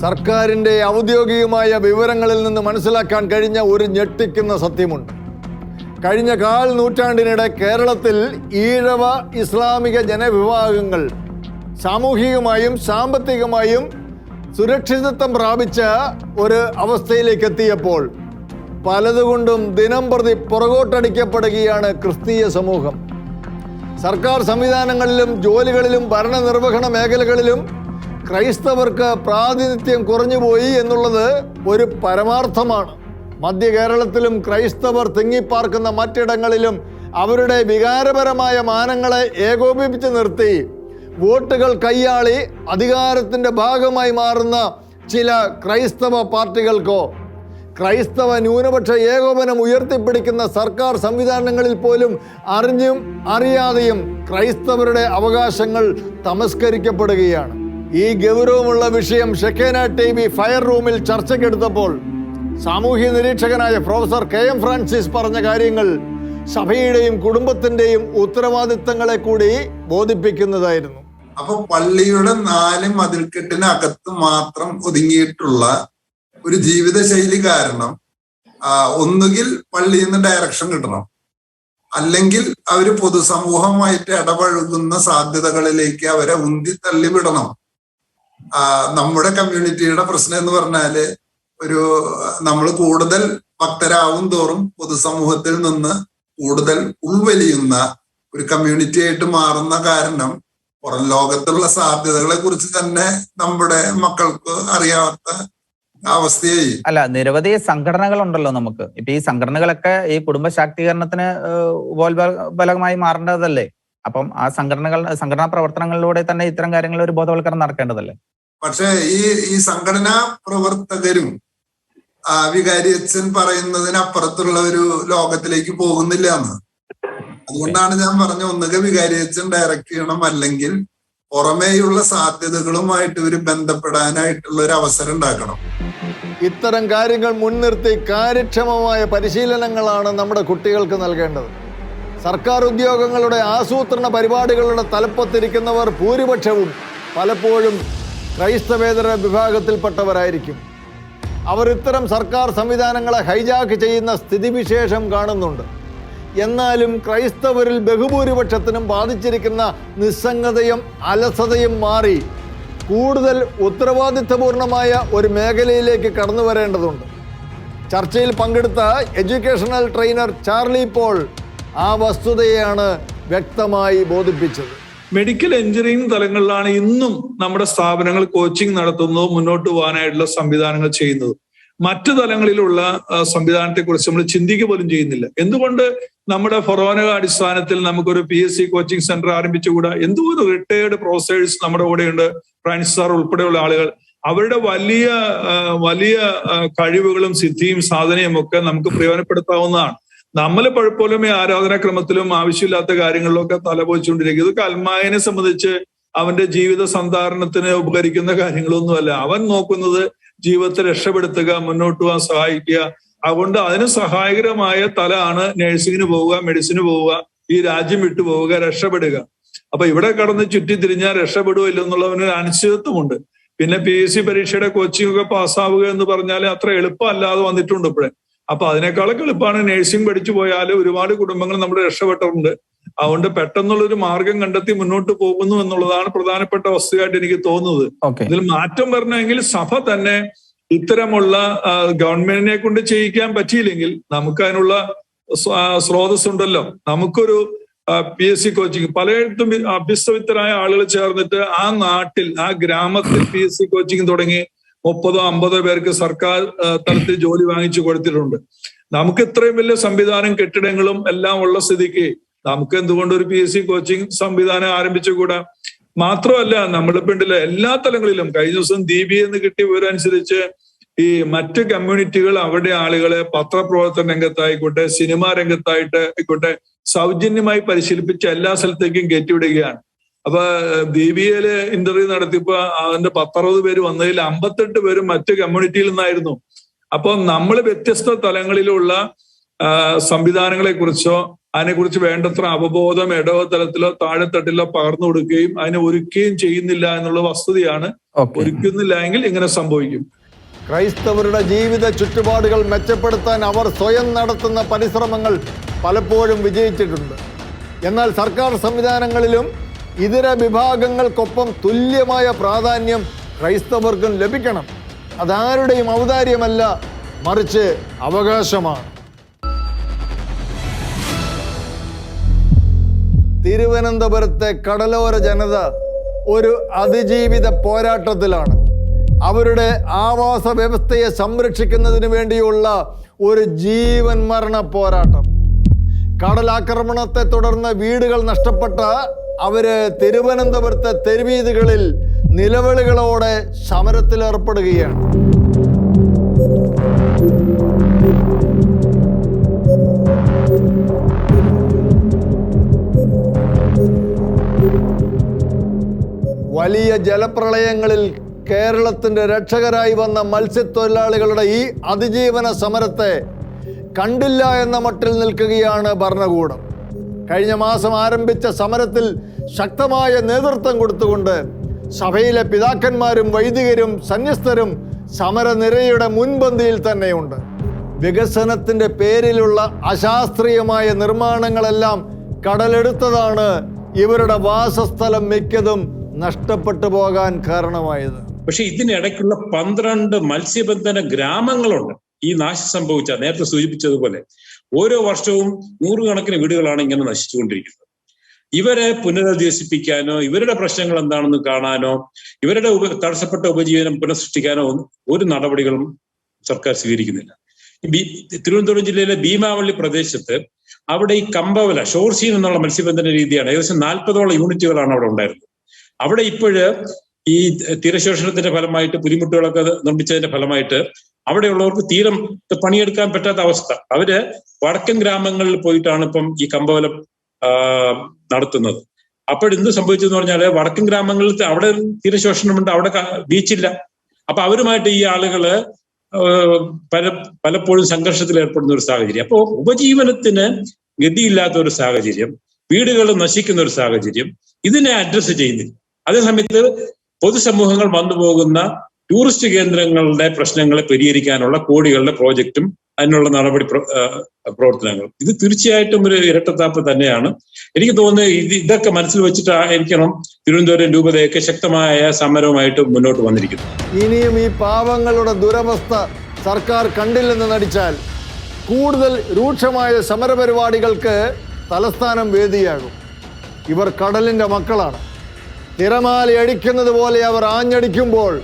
സർക്കാരിന്റെ ഔദ്യോഗികമായ വിവരങ്ങളിൽ നിന്ന് മനസ്സിലാക്കാൻ കഴിഞ്ഞ ഒരു ഞെട്ടിക്കുന്ന സത്യമുണ്ട്. കഴിഞ്ഞ കാൽ നൂറ്റാണ്ടിനിടെ കേരളത്തിൽ ഈഴവ ഇസ്ലാമിക ജനവിഭാഗങ്ങൾ സാമൂഹികമായും സാമ്പത്തികമായും സുരക്ഷിതത്വം പ്രാപിച്ച ഒരു അവസ്ഥയിലേക്ക് എത്തിയപ്പോൾ പലതുകൊണ്ടും ദിനം പ്രതി പുറകോട്ടടിക്കപ്പെടുകയാണ് ക്രിസ്തീയ സമൂഹം. സർക്കാർ സംവിധാനങ്ങളിലും ജോലികളിലും ഭരണനിർവഹണ മേഖലകളിലും ക്രൈസ്തവർക്ക് പ്രാതിനിധ്യം കുറഞ്ഞുപോയി എന്നുള്ളത് ഒരു പരമാർത്ഥമാണ്. മധ്യ കേരളത്തിലും ക്രൈസ്തവർ തിങ്ങിപ്പാർക്കുന്ന മറ്റിടങ്ങളിലും അവരുടെ വികാരപരമായ മാനങ്ങളെ ഏകോപിപ്പിച്ച് നിർത്തി വോട്ടുകൾ കൈയാളി അധികാരത്തിന്റെ ഭാഗമായി മാറുന്ന ചില ക്രൈസ്തവ പാർട്ടികൾക്കോ ക്രൈസ്തവ ന്യൂനപക്ഷ ഏകോപനം ഉയർത്തിപ്പിടിക്കുന്ന സർക്കാർ സംവിധാനങ്ങളിൽ പോലും അറിഞ്ഞും അറിയാതെയും ക്രൈസ്തവരുടെ അവകാശങ്ങൾ തമസ്കരിക്കപ്പെടുകയാണ്. ഈ ഗൗരവമുള്ള വിഷയം ഷെക്കേന ടി വി ഫയർ റൂമിൽ ചർച്ചയ്ക്കെടുത്തപ്പോൾ സാമൂഹ്യ നിരീക്ഷകനായ പ്രൊഫസർ കെ എം ഫ്രാൻസിസ് പറഞ്ഞ കാര്യങ്ങൾ സഭയുടെയും കുടുംബത്തിന്റെയും ഉത്തരവാദിത്തങ്ങളെ കൂടി ബോധിപ്പിക്കുന്നതായിരുന്നു. അപ്പൊ പള്ളിയുടെ നാല് മതിൽക്കെട്ടിനകത്ത് മാത്രം ഒതുങ്ങിയിട്ടുള്ള ഒരു ജീവിതശൈലി കാരണം ഒന്നുകിൽ പള്ളിയിൽ നിന്ന് ഡയറക്ഷൻ കിട്ടണം. അല്ലെങ്കിൽ അവർ പൊതുസമൂഹമായിട്ട് ഇടപഴകുന്ന സാധ്യതകളിലേക്ക് അവരെ ഉന്തി തള്ളി വിടണം നമ്മുടെ കമ്മ്യൂണിറ്റിയുടെ പ്രശ്നം എന്ന് പറഞ്ഞാൽ ഒരു നമ്മൾ കൂടുതൽ ഭക്തരാവും തോറും പൊതുസമൂഹത്തിൽ നിന്ന് കൂടുതൽ ഉൾവലിയുന്ന ഒരു കമ്മ്യൂണിറ്റി ആയിട്ട് മാറുന്ന കാരണം പുറം ലോകത്തുള്ള സാധ്യതകളെ കുറിച്ച് തന്നെ നമ്മുടെ മക്കൾക്ക് അറിയാത്ത അവസ്ഥയായി. അല്ല നിരവധി സംഘടനകൾ ഉണ്ടല്ലോ നമുക്ക്. ഇപ്പൊ ഈ സംഘടനകളൊക്കെ ഈ കുടുംബ ശാക്തീകരണത്തിന് ബലമായി ഉപോത്ബലകമായി മാറേണ്ടതല്ലേ? അപ്പം ആ സംഘടനകൾ സംഘടനാ പ്രവർത്തനങ്ങളിലൂടെ തന്നെ ഇത്തരം കാര്യങ്ങൾ ഒരു ബോധവൽക്കരണം നടക്കേണ്ടതല്ലേ? പക്ഷേ ഈ ഈ സംഘടനാ പ്രവർത്തകരും വികാരി അച്ഛൻ പറയുന്നതിനപ്പുറത്തുള്ള ഒരു ലോകത്തിലേക്ക് പോകുന്നില്ല എന്ന്. അതുകൊണ്ടാണ് ഞാൻ പറഞ്ഞ ഒന്നുകിൽ വികാരി അച്ഛൻ ഡയറക്റ്റ് ചെയ്യണം അല്ലെങ്കിൽ പുറമേയുള്ള സാധ്യതകളുമായിട്ട് ഇവർ ബന്ധപ്പെടാനായിട്ടുള്ള ഒരു അവസരം ഉണ്ടാക്കണം. ഇത്തരം കാര്യങ്ങൾ മുൻനിർത്തി കാര്യക്ഷമമായ പരിശീലനങ്ങളാണ് നമ്മുടെ കുട്ടികൾക്ക് നൽകേണ്ടത്. സർക്കാർ ഉദ്യോഗങ്ങളുടെ ആസൂത്രണ പരിപാടികളുടെ തലപ്പത്തിരിക്കുന്നവർ ഭൂരിപക്ഷവും പലപ്പോഴും ക്രൈസ്തവേതര വിഭാഗത്തിൽപ്പെട്ടവരായിരിക്കും. അവർ ഇത്തരം സർക്കാർ സംവിധാനങ്ങളെ ഹൈജാക്ക് ചെയ്യുന്ന സ്ഥിതിവിശേഷം കാണുന്നുണ്ട്. എന്നാലും ക്രൈസ്തവരിൽ ബഹുഭൂരിപക്ഷത്തിനും ബാധിച്ചിരിക്കുന്ന നിസ്സംഗതയും അലസതയും മാറി കൂടുതൽ ഉത്തരവാദിത്വപൂർണമായ ഒരു മേഖലയിലേക്ക് കടന്നു വരേണ്ടതുണ്ട്. ചർച്ചയിൽ പങ്കെടുത്ത എഡ്യൂക്കേഷണൽ ട്രെയിനർ ചാർലി പോൾ ആ വസ്തുതയാണ് വ്യക്തമായി ബോധിപ്പിച്ചത്. മെഡിക്കൽ എഞ്ചിനീയറിംഗ് തലങ്ങളിലാണ് ഇന്നും നമ്മുടെ സ്ഥാപനങ്ങൾ കോച്ചിങ് നടത്തുന്നതും മുന്നോട്ട് പോകാനായിട്ടുള്ള സംവിധാനങ്ങൾ ചെയ്യുന്നത്. മറ്റു തലങ്ങളിലുള്ള സംവിധാനത്തെക്കുറിച്ച് നമ്മൾ ചിന്തിക്കുക പോലും ചെയ്യുന്നില്ല. എന്തുകൊണ്ട് നമ്മുടെ ഫൊറോന അടിസ്ഥാനത്തിൽ നമുക്കൊരു P S C coaching centre ആരംഭിച്ചുകൂടാ? എന്തോരം റിട്ടയേർഡ് പ്രൊഫസേഴ്സ് നമ്മുടെ കൂടെയുണ്ട്. ഫ്രാൻസ് സാർ ഉൾപ്പെടെയുള്ള ആളുകൾ. അവരുടെ വലിയ വലിയ കഴിവുകളും സിദ്ധിയും സാധനയും ഒക്കെ നമുക്ക് പ്രയോജനപ്പെടുത്താവുന്നതാണ്. നമ്മൾ പലപ്പോഴും ഈ ആരാധനാക്രമത്തിലും ആവശ്യമില്ലാത്ത കാര്യങ്ങളിലൊക്കെ തലപോയിച്ചുകൊണ്ടിരിക്കും ഇതൊക്കെ അൽമായനെ സംബന്ധിച്ച് അവന്റെ ജീവിത സന്ധാരണത്തിന് ഉപകരിക്കുന്ന കാര്യങ്ങളൊന്നുമല്ല. അവൻ നോക്കുന്നത് ജീവിതത്തെ രക്ഷപ്പെടുത്തുക മുന്നോട്ട് പോകാൻ സഹായിക്കുക അതുകൊണ്ട് അതിന് സഹായകരമായ തലമാണ് നഴ്സിങ്ങിന് പോവുക മെഡിസിന് പോവുക ഈ രാജ്യം വിട്ടു പോവുക രക്ഷപ്പെടുക. അപ്പൊ ഇവിടെ കടന്ന് ചുറ്റി തിരിഞ്ഞാൽ എന്നുള്ള ഒരു അനിശ്ചിതത്വമുണ്ട്. പിന്നെ പി എസ് സി പരീക്ഷയുടെ കോച്ചിങ് ഒക്കെ പാസ്സാവുക എന്ന് പറഞ്ഞാൽ അത്ര എളുപ്പമല്ലാതെ വന്നിട്ടുണ്ട് ഇപ്പോഴേ. അപ്പൊ അതിനേക്കാളൊക്കെ എളുപ്പമാണ് നഴ്സിംഗ് പഠിച്ചു പോയാൽ ഒരുപാട് കുടുംബങ്ങൾ നമ്മുടെ രക്ഷപ്പെട്ടിട്ടുണ്ട്. അതുകൊണ്ട് പെട്ടെന്നുള്ളൊരു മാർഗം കണ്ടെത്തി മുന്നോട്ട് പോകുന്നു എന്നുള്ളതാണ് പ്രധാനപ്പെട്ട വസ്തുവായിട്ട് എനിക്ക് തോന്നുന്നത്. ഇതിൽ മാറ്റം വരണമെങ്കിൽ സഭ തന്നെ ഇത്തരമുള്ള ഗവൺമെന്റിനെ കൊണ്ട് ചെയ്യിക്കാൻ പറ്റിയില്ലെങ്കിൽ നമുക്ക് അതിനുള്ള സ്രോതസ് ഉണ്ടല്ലോ നമുക്കൊരു പി എസ് സി കോച്ചിങ് പലയിടത്തും അഭ്യസ്തവിത്തരായ ആളുകൾ ചേർന്നിട്ട് ആ നാട്ടിൽ ആ ഗ്രാമത്തിൽ പി എസ് സി കോച്ചിങ് തുടങ്ങി മുപ്പതോ അമ്പതോ പേർക്ക് സർക്കാർ തലത്തിൽ ജോലി വാങ്ങിച്ചു കൊടുത്തിട്ടുണ്ട്. നമുക്ക് ഇത്രയും വലിയ സംവിധാനം കെട്ടിടങ്ങളും എല്ലാം ഉള്ള സ്ഥിതിക്ക് നമുക്ക് എന്തുകൊണ്ട് ഒരു പി എസ് സി കോച്ചിങ് സംവിധാനം ആരംഭിച്ചുകൂടാ? മാത്രമല്ല നമ്മളിപ്പോ ഉണ്ടല്ലോ എല്ലാ തലങ്ങളിലും കഴിഞ്ഞ ദിവസം ദീപി എന്ന് കിട്ടിയ വിവരം അനുസരിച്ച് ഈ മറ്റ് കമ്മ്യൂണിറ്റികൾ അവിടെ ആളുകളെ പത്രപ്രവർത്തന രംഗത്തായിക്കോട്ടെ സിനിമാ രംഗത്തായിട്ട് ആയിക്കോട്ടെ സൗജന്യമായി പരിശീലിപ്പിച്ച് എല്ലാ സ്ഥലത്തേക്കും കയറ്റിവിടുകയാണ്. അപ്പൊ ദീപിയയിൽ ഇന്റർവ്യൂ നടത്തിയപ്പോ അതിന്റെ പത്തറുപത് പേര് വന്നതിൽ അമ്പത്തെട്ട് പേരും മറ്റ് കമ്മ്യൂണിറ്റിയിൽ നിന്നായിരുന്നു. അപ്പൊ നമ്മൾ വ്യത്യസ്ത തലങ്ങളിലുള്ള സംവിധാനങ്ങളെ കുറിച്ചോ അതിനെക്കുറിച്ച് വേണ്ടത്ര അവബോധം ഇടവ തലത്തിലോ താഴെത്തട്ടിലോ പകർന്നു കൊടുക്കുകയും അതിനെ ഒരുക്കുകയും ചെയ്യുന്നില്ല എന്നുള്ള വസ്തുതയാണ് ഒരുക്കുന്നില്ല എങ്കിൽ ഇങ്ങനെ സംഭവിക്കും. ക്രൈസ്തവരുടെ ജീവിത ചുറ്റുപാടുകൾ മെച്ചപ്പെടുത്താൻ അവർ സ്വയം നടത്തുന്ന പരിശ്രമങ്ങൾ പലപ്പോഴും വിജയിച്ചിട്ടുണ്ട്. എന്നാൽ സർക്കാർ സംവിധാനങ്ങളിലും ഇതര വിഭാഗങ്ങൾക്കൊപ്പം തുല്യമായ പ്രാധാന്യം ക്രൈസ്തവർക്കും ലഭിക്കണം. അതാരുടെയും ഔദാര്യമല്ല മറിച്ച് അവകാശമാണ്. തിരുവനന്തപുരത്തെ കടലോര ജനത ഒരു അതിജീവിത പോരാട്ടത്തിലാണ്. അവരുടെ ആവാസ വ്യവസ്ഥയെ സംരക്ഷിക്കുന്നതിന് വേണ്ടിയുള്ള ഒരു ജീവൻ മരണ പോരാട്ടം. കടലാക്രമണത്തെ തുടർന്ന് വീടുകൾ നഷ്ടപ്പെട്ട അവർ തിരുവനന്തപുരത്തെ തെരുവീതികളിൽ നിലവിളികളോടെ സമരത്തിലേർപ്പെടുകയാണ്. വലിയ ജലപ്രളയങ്ങളിൽ കേരളത്തിന്റെ രക്ഷകരായി വന്ന മത്സ്യത്തൊഴിലാളികളുടെ ഈ അതിജീവന സമരത്തെ കണ്ടില്ല എന്ന മട്ടിൽ നിൽക്കുകയാണ് ഭരണകൂടം. കഴിഞ്ഞ മാസം ആരംഭിച്ച സമരത്തിൽ ശക്തമായ നേതൃത്വം കൊടുത്തുകൊണ്ട് സഭയിലെ പിതാക്കന്മാരും വൈദികരും സന്യസ്തരും സമരനിരയുടെ മുൻപന്തിയിൽ തന്നെയുണ്ട്. വികസനത്തിന്റെ പേരിലുള്ള അശാസ്ത്രീയമായ നിർമ്മാണങ്ങളെല്ലാം കടലെടുത്തതാണ് ഇവരുടെ വാസസ്ഥലം മിക്കതും നഷ്ടപ്പെട്ടു പോകാൻ കാരണമായത്. പക്ഷെ ഇതിനിടയ്ക്കുള്ള പന്ത്രണ്ട് മത്സ്യബന്ധന ഗ്രാമങ്ങളുണ്ട്. ഈ നാശം സംഭവിച്ച നേരത്തെ സൂചിപ്പിച്ചതുപോലെ ഓരോ വർഷവും നൂറുകണക്കിന് വീടുകളാണ് ഇങ്ങനെ നശിച്ചുകൊണ്ടിരിക്കുന്നത്. ഇവരെ പുനരധിവസിപ്പിക്കാനോ ഇവരുടെ പ്രശ്നങ്ങൾ എന്താണെന്ന് കാണാനോ ഇവരുടെ ഉപ തടസ്സപ്പെട്ട ഉപജീവനം പുനഃസൃഷ്ടിക്കാനോ ഒരു നടപടികളും സർക്കാർ സ്വീകരിക്കുന്നില്ല. തിരുവനന്തപുരം ജില്ലയിലെ ഭീമാവള്ളി പ്രദേശത്ത് അവിടെ ഈ കമ്പവല ഷോർസീൻ എന്നുള്ള മത്സ്യബന്ധന രീതിയാണ് ഏകദേശം നാൽപ്പതോളം യൂണിറ്റുകളാണ് അവിടെ ഉണ്ടായിരുന്നത്. അവിടെ ഇപ്പോഴ് ഈ തീരശോഷണത്തിന്റെ ഫലമായിട്ട് പുലിമുട്ടുകളൊക്കെ നിർമ്മിച്ചതിന്റെ ഫലമായിട്ട് അവിടെയുള്ളവർക്ക് തീരം പണിയെടുക്കാൻ പറ്റാത്ത അവസ്ഥ. അവർ വടക്കൻ ഗ്രാമങ്ങളിൽ പോയിട്ടാണ് ഇപ്പം ഈ കമ്പവലം നടത്തുന്നത്. അപ്പോഴെന്ത് സംഭവിച്ചെന്ന് പറഞ്ഞാൽ വടക്കൻ ഗ്രാമങ്ങളിൽ അവിടെ തീരശോഷണമുണ്ട് അവിടെ ബീച്ചില്ല. അപ്പൊ അവരുമായിട്ട് ഈ ആളുകൾ പല പലപ്പോഴും സംഘർഷത്തിൽ ഏർപ്പെടുന്ന ഒരു സാഹചര്യം. അപ്പോ ഉപജീവനത്തിന് ഗതിയില്ലാത്ത ഒരു സാഹചര്യം വീടുകൾ നശിക്കുന്ന ഒരു സാഹചര്യം ഇതിനെ അഡ്രസ്സ് ചെയ്യുന്നില്ല. അതേസമയത്ത് പൊതുസമൂഹങ്ങൾ വന്നു പോകുന്ന ടൂറിസ്റ്റ് കേന്ദ്രങ്ങളുടെ പ്രശ്നങ്ങളെ പരിഹരിക്കാനുള്ള കോടികളുടെ പ്രോജക്റ്റും അതിനുള്ള നടപടി പ്രവർത്തനങ്ങൾ ഇത് തീർച്ചയായിട്ടും ഒരു ഇരട്ടത്താപ്പ് തന്നെയാണ്. എനിക്ക് തോന്നുന്നത് ഇത് ഇതൊക്കെ മനസ്സിൽ വെച്ചിട്ട് വെച്ചിട്ടായിരിക്കണം തിരുവനന്തപുരം രൂപതയൊക്കെ ശക്തമായ സമരവുമായിട്ട് മുന്നോട്ട് വന്നിരിക്കുന്നത്. ഇനിയും ഈ പാവങ്ങളുടെ ദുരവസ്ഥ സർക്കാർ കണ്ടില്ലെന്ന് നടിച്ചാൽ കൂടുതൽ രൂക്ഷമായ സമരപരിപാടികൾക്ക് തലസ്ഥാനം വേദിയാകും. ഇവർ കടലിന്റെ മക്കളാണ്. തിരമാല അടിക്കുന്നത് പോലെ അവർ ആഞ്ഞടിക്കുമ്പോൾ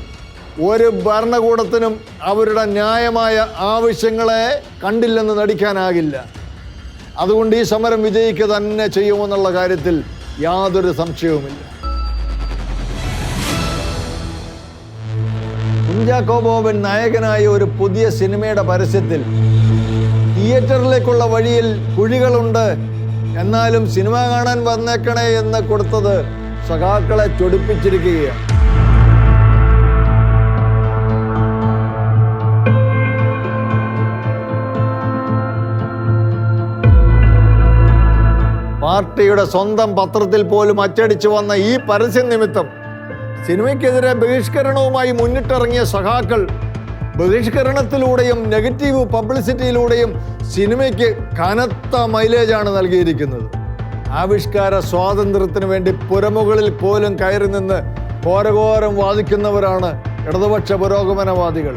ഒരു ഭരണകൂടത്തിനും അവരുടെ ന്യായമായ ആവശ്യങ്ങളെ കണ്ടില്ലെന്ന് നടിക്കാനാകില്ല. അതുകൊണ്ട് ഈ സമരം വിജയിക്കുക തന്നെ ചെയ്യുമെന്നുള്ള കാര്യത്തിൽ യാതൊരു സംശയവുമില്ല. കുഞ്ചാക്കോ ബോബൻ നായകനായ ഒരു പുതിയ സിനിമയുടെ പരസ്യത്തിൽ തിയേറ്ററിലേക്കുള്ള വഴിയിൽ കുഴികളുണ്ട്. എന്നാലും സിനിമ കാണാൻ വന്നേക്കണേ എന്ന് കൊടുത്തത് സഖാക്കളെ ചൊടിപ്പിച്ചിരിക്കുകയാണ്. പാർട്ടിയുടെ സ്വന്തം പത്രത്തിൽ പോലും അച്ചടിച്ചു വന്ന ഈ പരസ്യം നിമിത്തം സിനിമയ്ക്കെതിരെ ബഹിഷ്കരണവുമായി മുന്നിട്ടിറങ്ങിയ സഖാക്കൾ ബഹിഷ്കരണത്തിലൂടെയും നെഗറ്റീവ് പബ്ലിസിറ്റിയിലൂടെയും സിനിമയ്ക്ക് കനത്ത മൈലേജാണ് നൽകിയിരിക്കുന്നത്. ആവിഷ്കാര സ്വാതന്ത്ര്യത്തിന് വേണ്ടി പുരമുകളിൽ പോലും കയറി നിന്ന് ഘോരഘോരം വാദിക്കുന്നവരാണ് ഇടതുപക്ഷ പുരോഗമനവാദികൾ.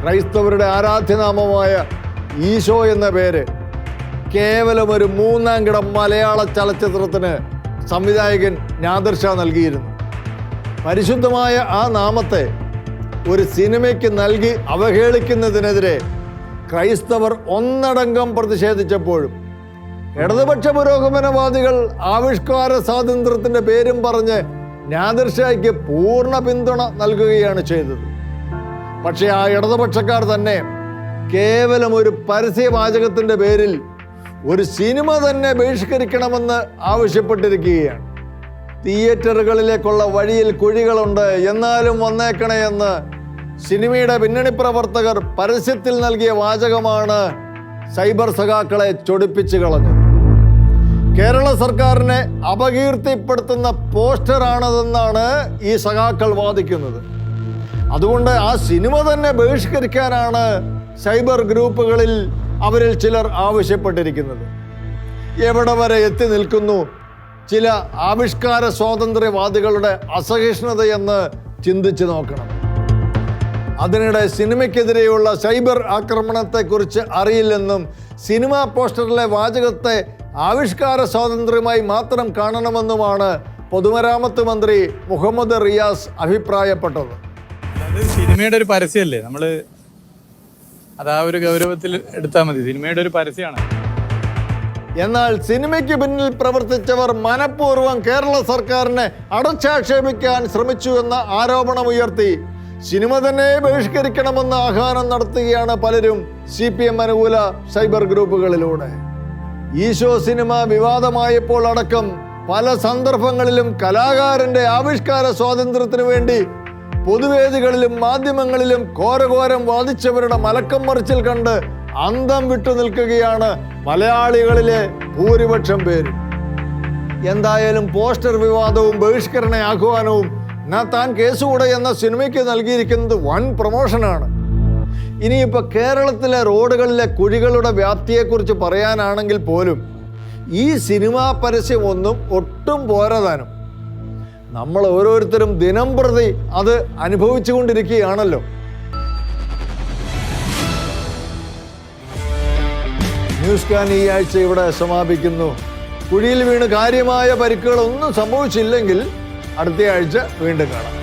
ക്രൈസ്തവരുടെ ആരാധ്യനാമമായ ഈശോ എന്ന പേര് കേവലം ഒരു മൂന്നാം കിടം മലയാള ചലച്ചിത്രത്തിന് സംവിധായകൻ നാദിർഷ നൽകിയിരുന്നു. പരിശുദ്ധമായ ആ നാമത്തെ ഒരു സിനിമയ്ക്ക് നൽകി അവഹേളിക്കുന്നതിനെതിരെ ക്രൈസ്തവർ ഒന്നടങ്കം പ്രതിഷേധിച്ചപ്പോഴും ഇടതുപക്ഷ പുരോഗമനവാദികൾ ആവിഷ്കാര സ്വാതന്ത്ര്യത്തിന്റെ പേരും പറഞ്ഞ് നാദർഷായ്ക്ക് പൂർണ പിന്തുണ നൽകുകയാണ് ചെയ്തത്. പക്ഷേ ആ ഇടതുപക്ഷക്കാർ തന്നെ കേവലം ഒരു പരസ്യവാചകത്തിന്റെ പേരിൽ ഒരു സിനിമ തന്നെ ബഹിഷ്കരിക്കണമെന്ന് ആവശ്യപ്പെട്ടിരിക്കുകയാണ്. തിയേറ്ററുകളിലേക്കുള്ള വഴിയിൽ കുഴികളുണ്ട് എന്നാലും വന്നേക്കണേ എന്ന് സിനിമയുടെ പിന്നണി പ്രവർത്തകർ പരസ്യത്തിൽ നൽകിയ വാചകമാണ് സൈബർ സഖാക്കളെ ചൊടിപ്പിച്ചു കളഞ്ഞത്. കേരള സർക്കാരിനെ അപകീർത്തിപ്പെടുത്തുന്ന പോസ്റ്ററാണതെന്നാണ് ഈ സഖാക്കൾ വാദിക്കുന്നത്. അതുകൊണ്ട് ആ സിനിമ തന്നെ ബഹിഷ്കരിക്കാനാണ് സൈബർ ഗ്രൂപ്പുകളിൽ അവരിൽ ചിലർ ആവശ്യപ്പെട്ടിരിക്കുന്നത്. എവിടെ വരെ എത്തി നിൽക്കുന്നു ചില ആവിഷ്കാര സ്വാതന്ത്ര്യവാദികളുടെ അസഹിഷ്ണുതയെന്ന് ചിന്തിച്ചു നോക്കണം. അതിനിടെ സിനിമയ്ക്കെതിരെയുള്ള സൈബർ ആക്രമണത്തെക്കുറിച്ച് അറിയില്ലെന്നും സിനിമാ പോസ്റ്ററിലെ വാചകത്തെ ആവിഷ്കാര സ്വാതന്ത്ര്യമായി മാത്രം കാണണമെന്നുമാണ് പൊതുമരാമത്ത് മന്ത്രി മുഹമ്മദ് റിയാസ് അഭിപ്രായപ്പെട്ടത്. അത് സിനിമയുടെ ഒരു പരസ്യമല്ലേ? നമ്മൾ അത് ആ ഒരു ഗൗരവത്തിൽ എടുത്താൽ മതി. സിനിമയുടെ ഒരു പരസ്യമാണ്. എന്നാൽ സിനിമയ്ക്ക് പിന്നിൽ പ്രവർത്തിച്ചവർ മനഃപൂർവം കേരള സർക്കാരിനെ അടച്ചാക്ഷേപിക്കാൻ ശ്രമിച്ചു എന്ന ആരോപണമുയർത്തി. സിനിമ തന്നെ ബഹിഷ്കരിക്കണമെന്ന് ആഹ്വാനം നടത്തുകയാണ് പലരും സി പി എം അനുകൂല സൈബർ ഗ്രൂപ്പുകളിലൂടെ. ഈശോ സിനിമ വിവാദമായപ്പോൾ അടക്കം പല സന്ദർഭങ്ങളിലും കലാകാരന്റെ ആവിഷ്കാര സ്വാതന്ത്ര്യത്തിനു വേണ്ടി പൊതുവേദികളിലും മാധ്യമങ്ങളിലും ഘോരഘോരം വാദിച്ചവരുടെ മലക്കം മറിച്ചിൽ കണ്ട് അന്തം വിട്ടു നിൽക്കുകയാണ് മലയാളികളിലെ ഭൂരിപക്ഷം പേര്. എന്തായാലും പോസ്റ്റർ വിവാദവും ബഹിഷ്കരണ ആഹ്വാനവും ഞാൻ താൻ കേസുകൂടെ എന്ന സിനിമയ്ക്ക് നൽകിയിരിക്കുന്നത് വൻ പ്രൊമോഷനാണ്. ഇനിയിപ്പോൾ കേരളത്തിലെ റോഡുകളിലെ കുഴികളുടെ വ്യാപ്തിയെക്കുറിച്ച് പറയാനാണെങ്കിൽ പോലും ഈ സിനിമാ പരസ്യമൊന്നും ഒട്ടും പോരാതാനും. നമ്മൾ ഓരോരുത്തരും ദിനം പ്രതി അത് അനുഭവിച്ചുകൊണ്ടിരിക്കുകയാണല്ലോ ന്യൂസ് കാൻ ഈ ആഴ്ച ഇവിടെ സമാപിക്കുന്നു. കുഴിയിൽ വീണ് കാര്യമായ പരിക്കുകളൊന്നും സംഭവിച്ചില്ലെങ്കിൽ അടുത്ത ആഴ്ച വീണ്ടും കാണാം.